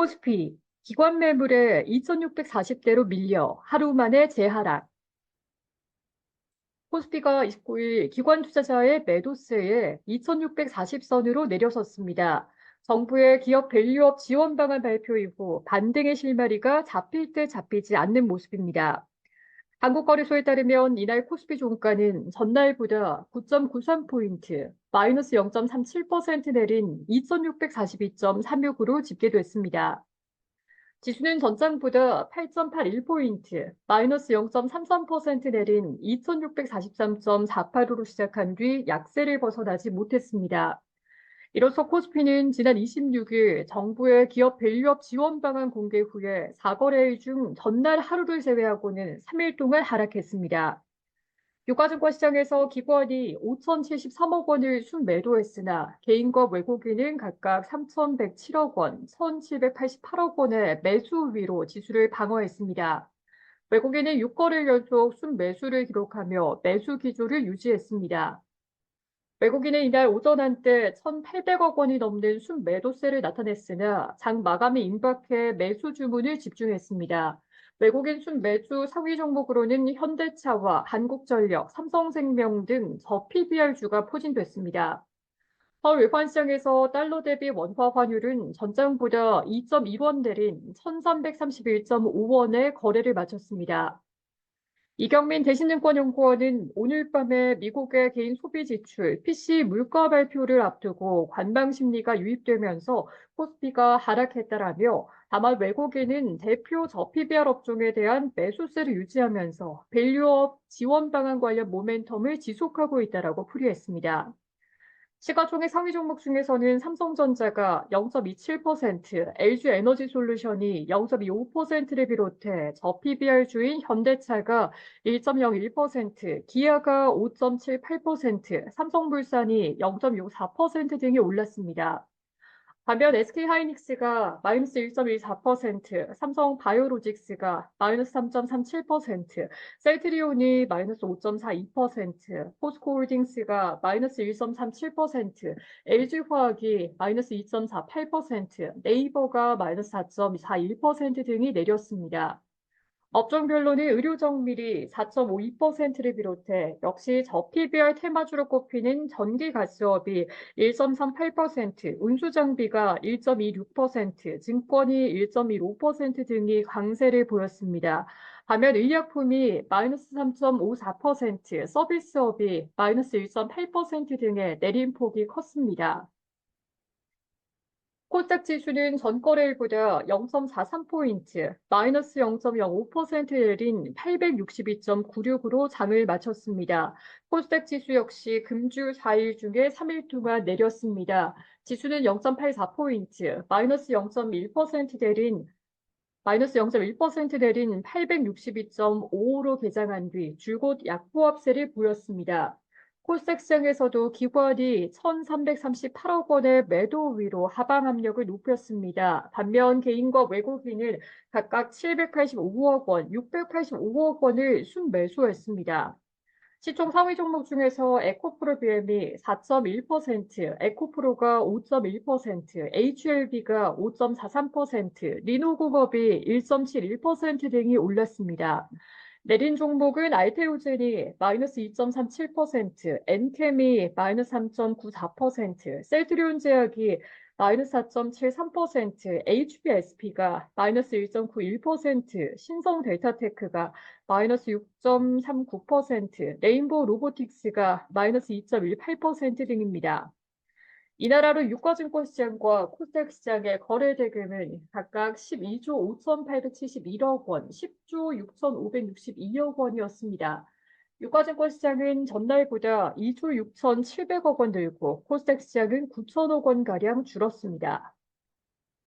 코스피 기관 매물에 2,640대로 밀려 하루 만에 재하락. 코스피가 29일 기관 투자자의 매도세에 2,640선으로 내려섰습니다. 정부의 기업 밸류업 지원 방안 발표 이후 반등의 실마리가 잡힐 때 잡히지 않는 모습입니다. 한국거래소에 따르면 이날 코스피 종가는 전날보다 9.93포인트, 마이너스 0.37% 내린 2642.36으로 집계됐습니다. 지수는 전장보다 8.81포인트, 마이너스 0.33% 내린 2643.48으로 시작한 뒤 약세를 벗어나지 못했습니다. 이로써 코스피는 지난 26일 정부의 기업 밸류업 지원 방안 공개 후에 4거래일 중 전날 하루를 제외하고는 3일 동안 하락했습니다. 유가증권 시장에서 기관이 5,073억 원을 순매도했으나 개인과 외국인은 각각 3,107억 원, 1,788억 원의 매수 위로 지수를 방어했습니다. 외국인은 6거래일 연속 순매수를 기록하며 매수 기조를 유지했습니다. 외국인은 이날 오전 한때 1,800억 원이 넘는 순매도세를 나타냈으나 장 마감이 임박해 매수 주문을 집중했습니다. 외국인 순매수 상위 종목으로는 현대차와 한국전력, 삼성생명 등 저PBR주가 포진됐습니다. 서울 외환시장에서 달러 대비 원화 환율은 전장보다 2.1원 내린 1331.5원에 거래를 마쳤습니다. 이경민 대신증권연구원은 오늘 밤에 미국의 개인 소비 지출, PC 물가 발표를 앞두고 관망 심리가 유입되면서 코스피가 하락했다라며 다만 외국인은 대표 저PBR 업종에 대한 매수세를 유지하면서 밸류업 지원 방안 관련 모멘텀을 지속하고 있다라고 풀이했습니다. 시가총액 상위 종목 중에서는 삼성전자가 0.27%, LG에너지솔루션이 0.25%를 비롯해 저PBR주인 현대차가 1.01%, 기아가 5.78%, 삼성물산이 0.64% 등이 올랐습니다. 반면 SK하이닉스가 마이너스 1.14%, 삼성 바이오로직스가 마이너스 3.37%, 셀트리온이 마이너스 5.42%, 포스코홀딩스가 마이너스 1.37%, LG화학이 마이너스 2.48%, 네이버가 마이너스 4.41% 등이 내렸습니다. 업종별로는 의료 정밀이 4.52%를 비롯해 역시 저PBR 테마주로 꼽히는 전기 가스업이 1.38%, 운수 장비가 1.26%, 증권이 1.15% 등이 강세를 보였습니다. 반면 의약품이 마이너스 3.54%, 서비스업이 마이너스 1.8% 등의 내림폭이 컸습니다. 코스닥 지수는 전 거래일보다 0.43포인트, 마이너스 0.05% 내린 862.96으로 장을 마쳤습니다. 코스닥 지수 역시 금주 4일 중에 3일 동안 내렸습니다. 지수는 0.84포인트, 마이너스 0.1% 내린 마이너스 0.1% 내린 862.55로 개장한 뒤 줄곧 약보합세를 보였습니다. 코스닥 시장에서도 기관이 1,338억 원의 매도 위로 하방 압력을 높였습니다. 반면 개인과 외국인은 각각 785억 원, 685억 원을 순매수했습니다. 시총 상위 종목 중에서 에코프로 BM이 4.1%, 에코프로가 5.1%, HLB가 5.43%, 리노공업이 1.71% 등이 올랐습니다. 내린 종목은 알테오젠이 마이너스 2.37%, 엔캠이 마이너스 3.94%, 셀트리온 제약이 마이너스 4.73%, HBSP가 마이너스 1.91%, 신성 델타테크가 마이너스 6.39%, 레인보우 로보틱스가 마이너스 2.18% 등입니다. 이 나라로 유가증권 시장과 코스닥 시장의 거래 대금은 각각 12조 5,871억 원, 10조 6,562억 원이었습니다. 유가증권 시장은 전날보다 2조 6,700억 원 늘고 코스닥 시장은 9천억 원가량 줄었습니다.